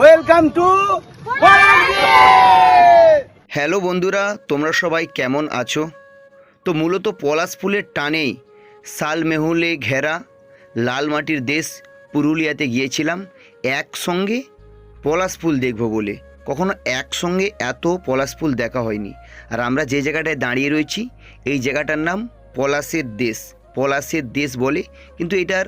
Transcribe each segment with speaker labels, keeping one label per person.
Speaker 1: Welcome to
Speaker 2: hello বন্ধুরা, তোমরা সবাই কেমন আছো? তো মূলত পলাশ ফুলের টানেই সাল মেহুলে ঘেরা লাল মাটির দেশ পুরুলিয়াতে গিয়েছিলাম। একসঙ্গে পলাশ ফুল দেখব বলে। কখনো একসঙ্গে এত পলাশ ফুল দেখা হয়নি। আর আমরা যে জায়গাটায় দাঁড়িয়ে রয়েছি, এই জায়গাটার নাম পলাশের দেশ। পলাশের দেশ বলে, কিন্তু এটার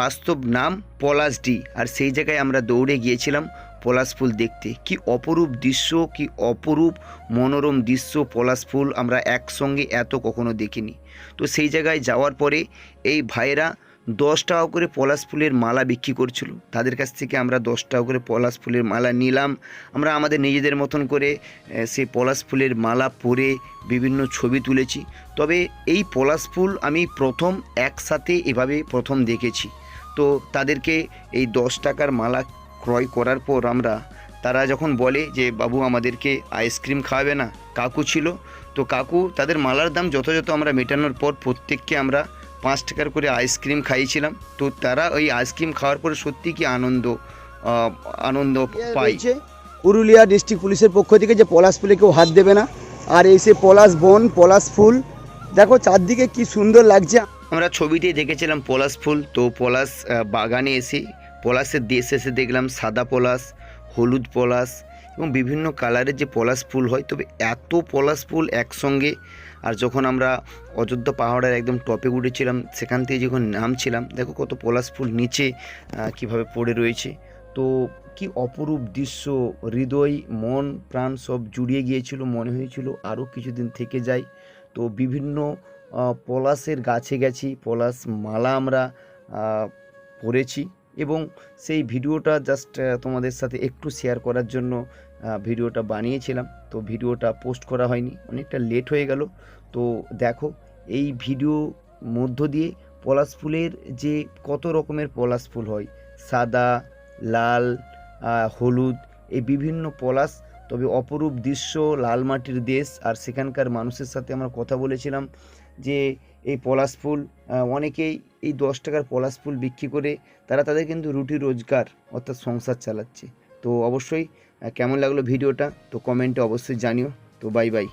Speaker 2: বাস্তব নাম পলাশডি। আর সেই জায়গায় আমরা দৌড়ে গিয়েছিলাম পলাশ ফুল দেখতে। কি অপরূপ দৃশ্য, কি অপরূপ মনোরম দৃশ্য পলাশ ফুল আমরা একসঙ্গে এত কখনো দেখিনি। তো সেই জায়গায় যাওয়ার পরে এই ভাইয়েরা দশ টাকা করে পলাশ ফুলের মালা বিক্রি করছিল। তাদের কাছ থেকে আমরা দশ টাকা করে পলাশ ফুলের মালা নিলাম। আমরা আমাদের নিজেদের মতন করে সেই পলাশ ফুলের মালা পরে বিভিন্ন ছবি তুলেছি। তবে এই পলাশ ফুল আমি প্রথম একসাথে এভাবে প্রথম দেখেছি। তো তাদেরকে এই দশ টাকার মালা ক্রয় করার পর আমরা তারা যখন বলে যে বাবু আমাদেরকে আইসক্রিম খাওয়াবে না। কাকু ছিল। তো কাকু তাদের মালার দাম যথাযথ আমরা মেটানোর পর প্রত্যেককে আমরা পাঁচ টাকার করে আইসক্রিম খাইয়েছিলাম। তো তারা ওই আইসক্রিম খাওয়ার পরে সত্যি কি আনন্দ আনন্দ পাই
Speaker 1: রয়েছে পুরুলিয়া ডিস্ট্রিক্ট পুলিশের পক্ষ থেকে যে পলাশ ফুলে কেউ হাত দেবে না। আর এই সে পলাশ বন পলাশ ফুল দেখো চারদিকে কি সুন্দর লাগছে।
Speaker 2: আমরা ছবিতেই দেখেছিলাম পলাশ ফুল। তো পলাশ বাগানে এসে পলাশের দেশ এসে দেখলাম সাদা পলাশ, হলুদ পলাশ এবং বিভিন্ন কালারের যে পলাশ ফুল হয়। তবে এত পলাশ ফুল একসঙ্গে আর যখন আমরা অযোধ্যা পাহাড়ের একদম টপে উঠেছিলাম, সেখান থেকে যখন নামছিলাম, দেখো কত পলাশ ফুল নিচে কীভাবে পড়ে রয়েছে। তো কি অপরূপ দৃশ্য, হৃদয়, মন, প্রাণ সব জুড়িয়ে গিয়েছিল, মনে হয়েছিল আরও কিছুদিন থেকে যাই তো বিভিন্ন পলাশের গাছে গেছি পলাশ মালা আমরা পরেছি। এবং সেই ভিডিওটা জাস্ট তোমাদের সাথে একটু শেয়ার করার জন্য ভিডিওটা বানিয়েছিলাম। তো ভিডিওটা পোস্ট করা হয়নি, অনেকটা লেট হয়ে গেল। তো দেখো, এই ভিডিও মধ্য দিয়ে পলাশ ফুলের যে কত রকমের পলাশ ফুল হয়, সাদা, লাল হলুদ, এই বিভিন্ন পলাশ তবে অপরূপ দৃশ্য, লাল মাটির দেশ আর সেখানকার মানুষের সাথে আমরা কথা বলেছিলাম যে এই পলাশ ফুল অনেকেই এই দশ টাকার পলাশ ফুল বিক্রি করে তারা তাদের কিন্তু রুটি রোজগার অর্থাৎ সংসার চালাচ্ছে। তো অবশ্যই কেমন লাগল ভিডিওটা? তো কমেন্টে অবশ্যই জানিও। তো বাই বাই।